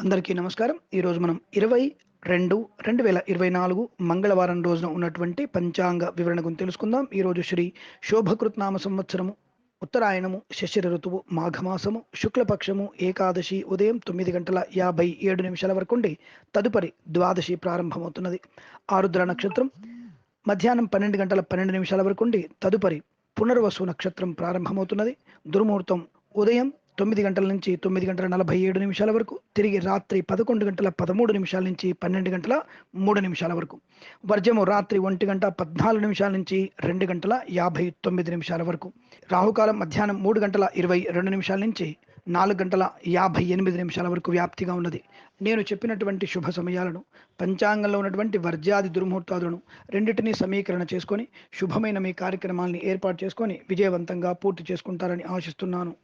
అందరికీ నమస్కారం. ఈరోజు మనం ఇరవై రెండు రెండు వేల ఇరవై నాలుగు మంగళవారం రోజున ఉన్నటువంటి పంచాంగ వివరణ గురించి తెలుసుకుందాం. ఈరోజు శ్రీ శోభకృత్నామ సంవత్సరము ఉత్తరాయణము శశిర ఋతువు మాఘమాసము శుక్లపక్షము ఏకాదశి ఉదయం తొమ్మిది గంటల యాభై ఏడు నిమిషాల వరకు ఉండి తదుపరి ద్వాదశి ప్రారంభమవుతున్నది. ఆరుద్ర నక్షత్రం మధ్యాహ్నం పన్నెండు గంటల పన్నెండు నిమిషాల వరకు ఉండి తదుపరి పునర్వసు నక్షత్రం ప్రారంభమవుతున్నది. దుర్ముహూర్తం ఉదయం తొమ్మిది గంటల నుంచి తొమ్మిది గంటల నలభై ఏడు నిమిషాల వరకు తిరిగి రాత్రి పదకొండు గంటల పదమూడు నిమిషాల నుంచి పన్నెండు గంటల మూడు నిమిషాల వరకు. వర్జము రాత్రి ఒంటి గంట పద్నాలుగు నిమిషాల నుంచి రెండు గంటల యాభై తొమ్మిది నిమిషాల వరకు. రాహుకాలం మధ్యాహ్నం మూడు గంటల ఇరవై రెండు నిమిషాల నుంచి నాలుగు గంటల యాభై ఎనిమిది నిమిషాల వరకు వ్యాప్తిగా ఉన్నది. నేను చెప్పినటువంటి శుభ సమయాలను పంచాంగంలో ఉన్నటువంటి వర్జాది దుర్ముహూర్తాలను రెండింటినీ సమీకరణ చేసుకొని శుభమైన మీ కార్యక్రమాల్ని ఏర్పాటు చేసుకొని విజయవంతంగా పూర్తి చేసుకుంటారని ఆశిస్తున్నాను.